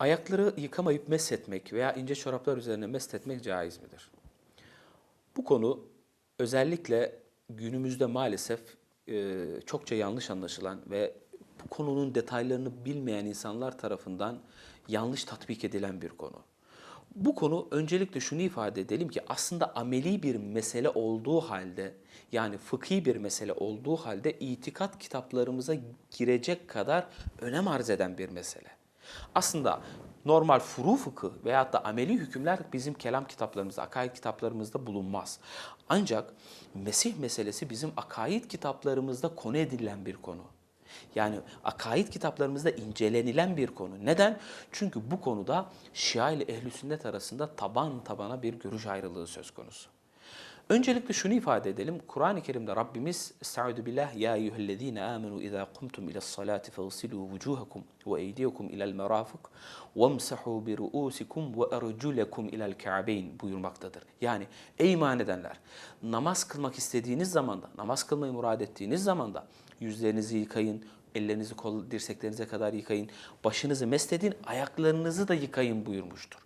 Ayakları yıkamayıp meshetmek veya ince çoraplar üzerine meshetmek caiz midir? Bu konu özellikle günümüzde maalesef e, çokça yanlış anlaşılan ve bu konunun detaylarını bilmeyen insanlar tarafından yanlış tatbik edilen bir konu. Bu konu öncelikle şunu ifade edelim ki aslında ameli bir mesele olduğu halde yani fıkhi bir mesele olduğu halde itikat kitaplarımıza girecek kadar önem arz eden bir mesele. Aslında normal furu fıkı veyahut da ameli hükümler bizim kelam kitaplarımızda, akaid kitaplarımızda bulunmaz. Ancak Mesih meselesi bizim akaid kitaplarımızda konu edilen bir konu. Yani akaid kitaplarımızda incelenilen bir konu. Neden? Çünkü bu konuda Şia ile Ehl-i Sünnet arasında taban tabana bir görüş ayrılığı söz konusu. Öncelikle şunu ifade edelim. Kur'an-ı Kerim'de Rabbimiz Estaizu billah ya eyyühellezine amenu izâ kumtum ila salati fagsilû vucuhakum ve eydiyekum ilal merafık vemsahu bi ru'usikum ve erculekum ilal ka'beyn buyurmaktadır. Yani ey iman edenler namaz kılmak istediğiniz zamanda, namaz kılmayı murad ettiğiniz zamanda yüzlerinizi yıkayın, ellerinizi kol dirseklerinize kadar yıkayın, başınızı mesledin, ayaklarınızı da yıkayın buyurmuştur.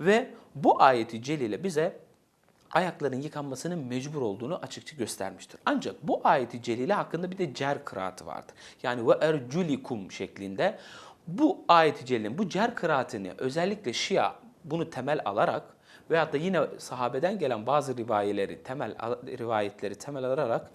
Ve bu ayeti celile bize ayakların yıkanmasının mecbur olduğunu açıkça göstermiştir. Ancak bu ayeti celile hakkında bir de cer kıraatı vardır. Yani ve erculikum şeklinde bu ayeti celilenin bu cer kıraatını özellikle Şia bunu temel alarak veyahut da yine sahabeden gelen bazı rivayeleri temel rivayetleri temel alarak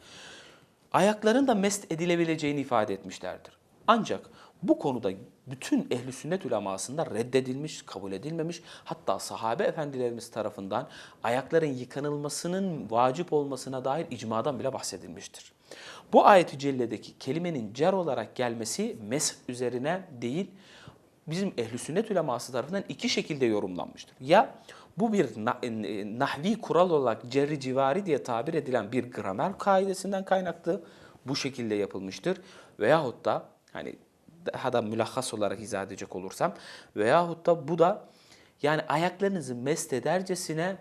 ayakların da mest edilebileceğini ifade etmişlerdir. Ancak bu konuda bütün ehli sünnet ulemasında reddedilmiş, kabul edilmemiş, hatta sahabe efendilerimiz tarafından ayakların yıkanılmasının vacip olmasına dair icmadan bile bahsedilmiştir. Bu ayet-i celledeki kelimenin cer olarak gelmesi mes üzerine değil, bizim ehli sünnet uleması tarafından iki şekilde yorumlanmıştır. Ya bu bir nahvi kural olarak cerri civari diye tabir edilen bir gramer kaidesinden kaynaklı bu şekilde yapılmıştır. Veyahut da hani daha da mülahhas olarak izah edecek olursam veyahut da bu da yani ayaklarınızı mest edercesine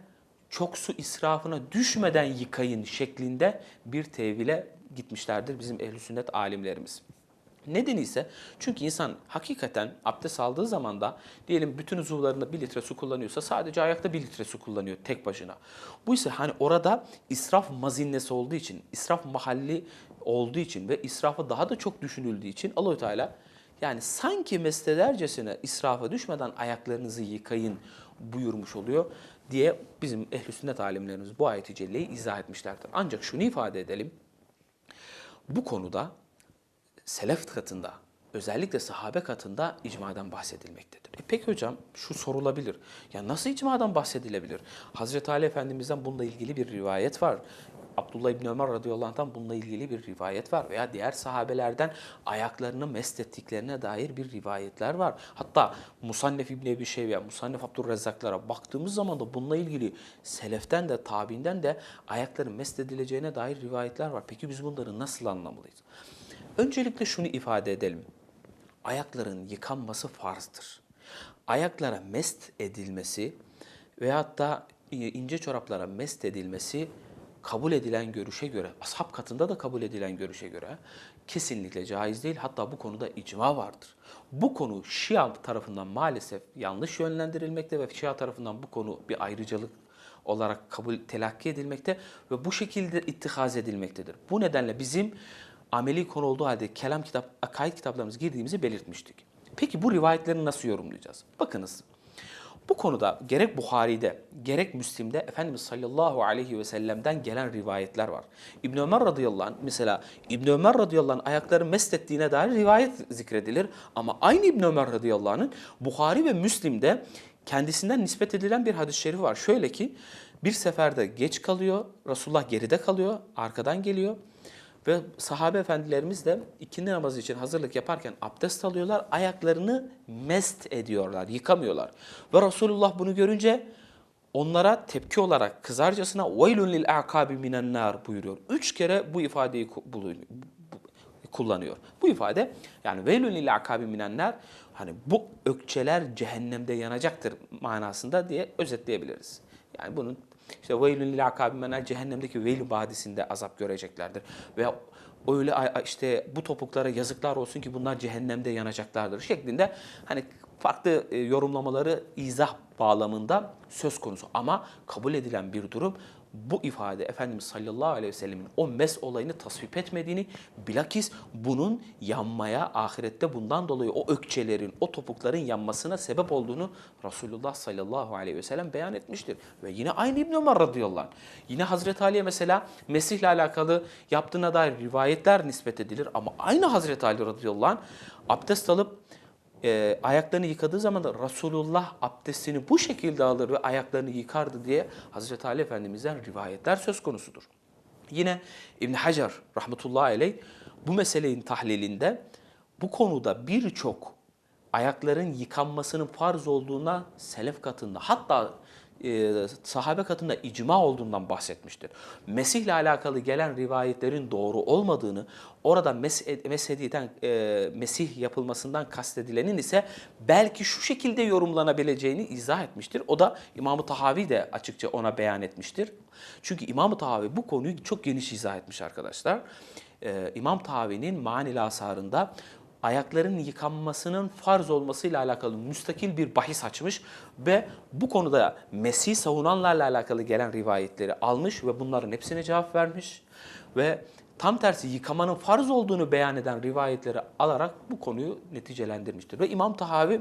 çok su israfına düşmeden yıkayın şeklinde bir tevhile gitmişlerdir bizim ehl sünnet alimlerimiz. Nedeni ise çünkü insan hakikaten abdest aldığı zaman da diyelim bütün uzuvlarında bir litre su kullanıyorsa sadece ayakta bir litre su kullanıyor tek başına. Bu ise hani orada israf mazinnesi olduğu için, israf mahalli olduğu için ve israfı daha da çok düşünüldüğü için Allahü Teala yani sanki mesledercesine israfa düşmeden ayaklarınızı yıkayın buyurmuş oluyor diye bizim ehl sünnet alimlerimiz bu ayeti celleyi izah etmişlerdir. Ancak şunu ifade edelim. Bu konuda selef katında özellikle sahabe katında icmadan bahsedilmektedir. E peki hocam şu sorulabilir. Ya nasıl icmadan bahsedilebilir? Hazreti Ali Efendimiz'den bununla ilgili bir rivayet var. Abdullah İbni Ömer radıyallahu anh'tan bununla ilgili bir rivayet var. Veya diğer sahabelerden ayaklarını mest ettiklerine dair bir rivayetler var. Hatta Musannef İbni Ebi Şeybe, Musannef Abdurrezzaklara baktığımız zaman da bununla ilgili seleften de tabinden de ayakların mest edileceğine dair rivayetler var. Peki biz bunları nasıl anlamalıyız? Öncelikle şunu ifade edelim. Ayakların yıkanması farzdır. Ayaklara mest edilmesi veyahut da ince çoraplara mest edilmesi kabul edilen görüşe göre, ashab katında da kabul edilen görüşe göre kesinlikle caiz değil. Hatta bu konuda icma vardır. Bu konu Şia tarafından maalesef yanlış yönlendirilmekte ve Şia tarafından bu konu bir ayrıcalık olarak kabul telakki edilmekte ve bu şekilde ittihaz edilmektedir. Bu nedenle bizim ameli konu olduğu halde kelam kitap, akaid kitaplarımız girdiğimizi belirtmiştik. Peki bu rivayetleri nasıl yorumlayacağız? Bakınız bu konuda gerek Buhari'de gerek Müslim'de Efendimiz sallallahu aleyhi ve sellem'den gelen rivayetler var. İbn Ömer radıyallahu anh mesela İbn Ömer radıyallahu anh ayakları mest dair rivayet zikredilir. Ama aynı İbn Ömer radıyallahu anh'ın Buhari ve Müslim'de kendisinden nispet edilen bir hadis-i şerifi var. Şöyle ki bir seferde geç kalıyor, Resulullah geride kalıyor, arkadan geliyor. Ve sahabe efendilerimiz de ikindi namazı için hazırlık yaparken abdest alıyorlar, ayaklarını mest ediyorlar, yıkamıyorlar. Ve Resulullah bunu görünce onlara tepki olarak kızarcasına وَيْلٌ لِلْاَعْقَابِ مِنَ النَّارِ buyuruyor. Üç kere bu ifadeyi kullanıyor. Bu ifade yani veylün lil akabi minenler hani bu ökçeler cehennemde yanacaktır manasında diye özetleyebiliriz. Yani bunun işte veylün lil akabi minenler cehennemdeki Veil vadisinde azap göreceklerdir. Veya öyle işte bu topuklara yazıklar olsun ki bunlar cehennemde yanacaklardır şeklinde hani farklı e, yorumlamaları izah bağlamında söz konusu ama kabul edilen bir durum bu ifade Efendimiz sallallahu aleyhi ve sellemin o mes olayını tasvip etmediğini bilakis bunun yanmaya ahirette bundan dolayı o ökçelerin, o topukların yanmasına sebep olduğunu Resulullah sallallahu aleyhi ve sellem beyan etmiştir. Ve yine aynı İbn Ömer radıyallahu anh. Yine Hazreti Ali'ye mesela Mesih'le alakalı yaptığına dair rivayetler nispet edilir ama aynı Hazreti Ali radıyallahu anh abdest alıp e, ayaklarını yıkadığı zaman da Resulullah abdestini bu şekilde alır ve ayaklarını yıkardı diye Hazreti Ali Efendimiz'den rivayetler söz konusudur. Yine İbn Hacer rahmetullahi aleyh bu meselenin tahlilinde bu konuda birçok ayakların yıkanmasının farz olduğuna selef katında hatta e, sahabe katında icma olduğundan bahsetmiştir. Mesih ile alakalı gelen rivayetlerin doğru olmadığını, orada mes meshediden, e, Mesih yapılmasından kastedilenin ise belki şu şekilde yorumlanabileceğini izah etmiştir. O da İmam-ı Tahavi de açıkça ona beyan etmiştir. Çünkü İmam-ı Tahavi bu konuyu çok geniş izah etmiş arkadaşlar. E, İmam Tahavi'nin Manil Asarı'nda ayakların yıkanmasının farz olmasıyla alakalı müstakil bir bahis açmış ve bu konuda Mesih savunanlarla alakalı gelen rivayetleri almış ve bunların hepsine cevap vermiş ve tam tersi yıkamanın farz olduğunu beyan eden rivayetleri alarak bu konuyu neticelendirmiştir. Ve İmam Tahavi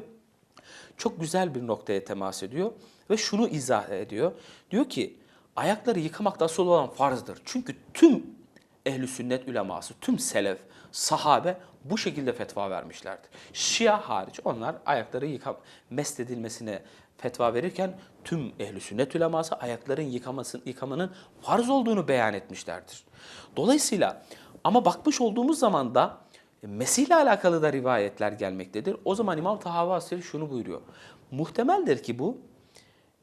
çok güzel bir noktaya temas ediyor ve şunu izah ediyor. Diyor ki ayakları yıkamak da asıl olan farzdır. Çünkü tüm ehli sünnet uleması, tüm selef, sahabe bu şekilde fetva vermişlerdir. Şia hariç onlar ayakları yıka, mest edilmesine fetva verirken tüm ehli sünnet uleması ayakların yıkamasın, yıkamanın farz olduğunu beyan etmişlerdir. Dolayısıyla ama bakmış olduğumuz zaman da Mesih ile alakalı da rivayetler gelmektedir. O zaman İmam Tahavi şunu buyuruyor. Muhtemeldir ki bu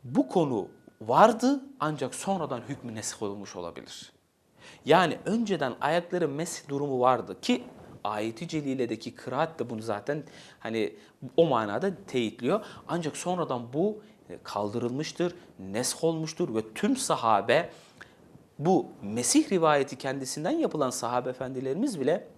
bu konu vardı ancak sonradan hükmü nesih olmuş olabilir. Yani önceden ayakları mesih durumu vardı ki ayeti celiledeki kıraat da bunu zaten hani o manada teyitliyor. Ancak sonradan bu kaldırılmıştır, nesh olmuştur ve tüm sahabe bu Mesih rivayeti kendisinden yapılan sahabe efendilerimiz bile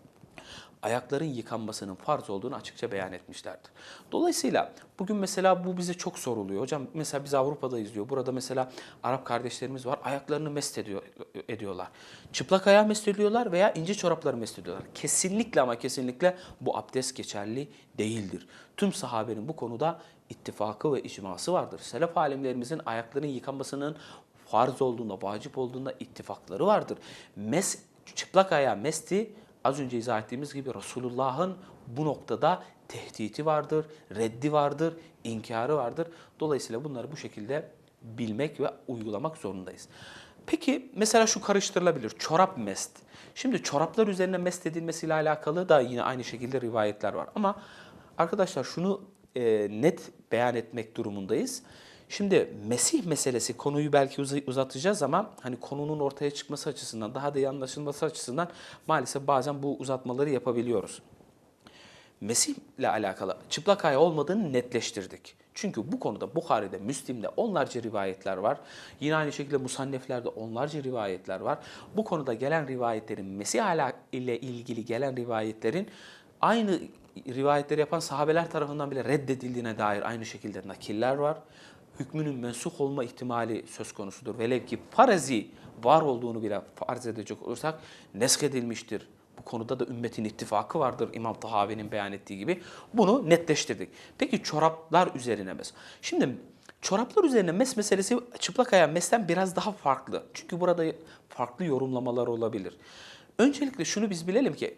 ayakların yıkanmasının farz olduğunu açıkça beyan etmişlerdir. Dolayısıyla bugün mesela bu bize çok soruluyor. Hocam mesela biz Avrupa'da izliyor. Burada mesela Arap kardeşlerimiz var. Ayaklarını mest ediyor, ediyorlar. Çıplak ayağı mest ediyorlar veya ince çorapları mest ediyorlar. Kesinlikle ama kesinlikle bu abdest geçerli değildir. Tüm sahabenin bu konuda ittifakı ve icması vardır. Selef alimlerimizin ayaklarının yıkanmasının farz olduğunda, vacip olduğunda ittifakları vardır. Mes, çıplak ayağı mesti az önce izah ettiğimiz gibi Resulullah'ın bu noktada tehditi vardır, reddi vardır, inkarı vardır. Dolayısıyla bunları bu şekilde bilmek ve uygulamak zorundayız. Peki mesela şu karıştırılabilir. Çorap mest. Şimdi çoraplar üzerine mest edilmesiyle alakalı da yine aynı şekilde rivayetler var. Ama arkadaşlar şunu e, net beyan etmek durumundayız. Şimdi Mesih meselesi konuyu belki uz- uzatacağız ama hani konunun ortaya çıkması açısından daha da iyi anlaşılması açısından maalesef bazen bu uzatmaları yapabiliyoruz. Mesih ile alakalı çıplak ayağı olmadığını netleştirdik. Çünkü bu konuda Bukhari'de, Müslim'de onlarca rivayetler var. Yine aynı şekilde Musanneflerde onlarca rivayetler var. Bu konuda gelen rivayetlerin, Mesih ile ilgili gelen rivayetlerin aynı rivayetleri yapan sahabeler tarafından bile reddedildiğine dair aynı şekilde nakiller var. Hükmünün mensuh olma ihtimali söz konusudur. Velev ki farazi var olduğunu bile farz edecek olursak nesk edilmiştir. Bu konuda da ümmetin ittifakı vardır İmam Tahavi'nin beyan ettiği gibi. Bunu netleştirdik. Peki çoraplar üzerine mes. Şimdi çoraplar üzerine mes meselesi çıplak ayağı mesten biraz daha farklı. Çünkü burada farklı yorumlamalar olabilir. Öncelikle şunu biz bilelim ki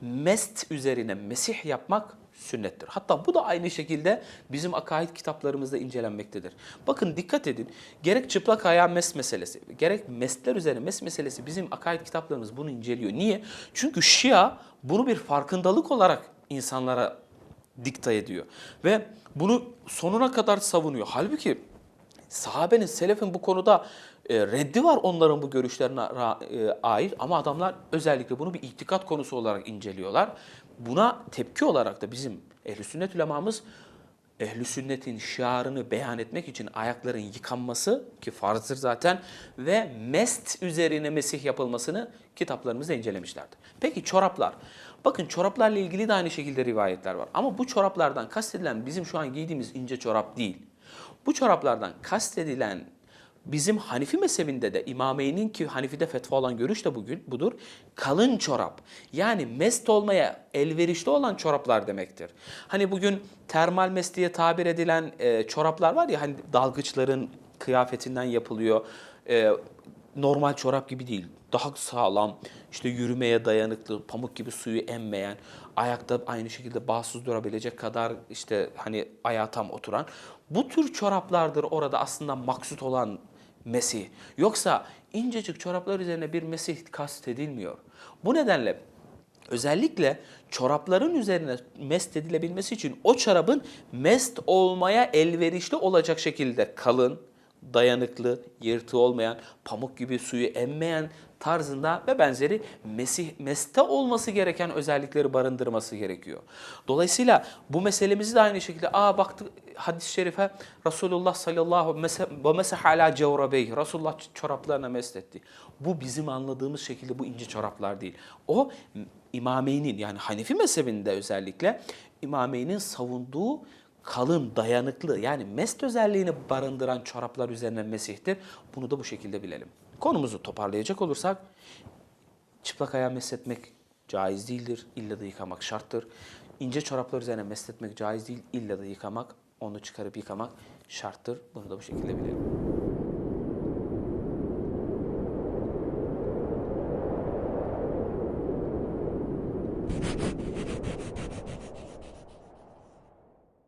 mest üzerine mesih yapmak sünnettir. Hatta bu da aynı şekilde bizim akaid kitaplarımızda incelenmektedir. Bakın dikkat edin. Gerek çıplak ayağı mes meselesi, gerek mestler üzerine mes meselesi bizim akaid kitaplarımız bunu inceliyor. Niye? Çünkü Şia bunu bir farkındalık olarak insanlara dikta ediyor. Ve bunu sonuna kadar savunuyor. Halbuki sahabenin, selefin bu konuda e, reddi var onların bu görüşlerine e, ait ama adamlar özellikle bunu bir itikat konusu olarak inceliyorlar. Buna tepki olarak da bizim ehl sünnet ulemamız ehli sünnetin şiarını beyan etmek için ayakların yıkanması ki farzdır zaten ve mest üzerine mesih yapılmasını kitaplarımızda incelemişlerdi. Peki çoraplar. Bakın çoraplarla ilgili de aynı şekilde rivayetler var. Ama bu çoraplardan kastedilen bizim şu an giydiğimiz ince çorap değil. Bu çoraplardan kastedilen bizim Hanifi mezhebinde de İmameyn'in ki Hanifi'de fetva olan görüş de bugün budur. Kalın çorap yani mest olmaya elverişli olan çoraplar demektir. Hani bugün termal mest diye tabir edilen e, çoraplar var ya hani dalgıçların kıyafetinden yapılıyor. E, normal çorap gibi değil. Daha sağlam, işte yürümeye dayanıklı, pamuk gibi suyu emmeyen, ayakta aynı şekilde bağsız durabilecek kadar işte hani ayağa tam oturan. Bu tür çoraplardır orada aslında maksut olan Mesih. Yoksa incecik çoraplar üzerine bir Mesih kastedilmiyor. Bu nedenle özellikle çorapların üzerine mest edilebilmesi için o çorabın mest olmaya elverişli olacak şekilde kalın, dayanıklı, yırtığı olmayan, pamuk gibi suyu emmeyen tarzında ve benzeri mesih, meste olması gereken özellikleri barındırması gerekiyor. Dolayısıyla bu meselemizi de aynı şekilde aa baktık hadis-i şerife Resulullah sallallahu ve mesah ala cevrabeyh Resulullah çoraplarına mest etti. Bu bizim anladığımız şekilde bu ince çoraplar değil. O İmameyn'in yani Hanefi mezhebinde özellikle İmameyn'in savunduğu kalın, dayanıklı yani mest özelliğini barındıran çoraplar üzerine mesihtir. Bunu da bu şekilde bilelim. Konumuzu toparlayacak olursak çıplak ayağı mesletmek caiz değildir. İlla da yıkamak şarttır. İnce çoraplar üzerine mesletmek caiz değil. İlla da yıkamak, onu çıkarıp yıkamak şarttır. Bunu da bu şekilde bilelim.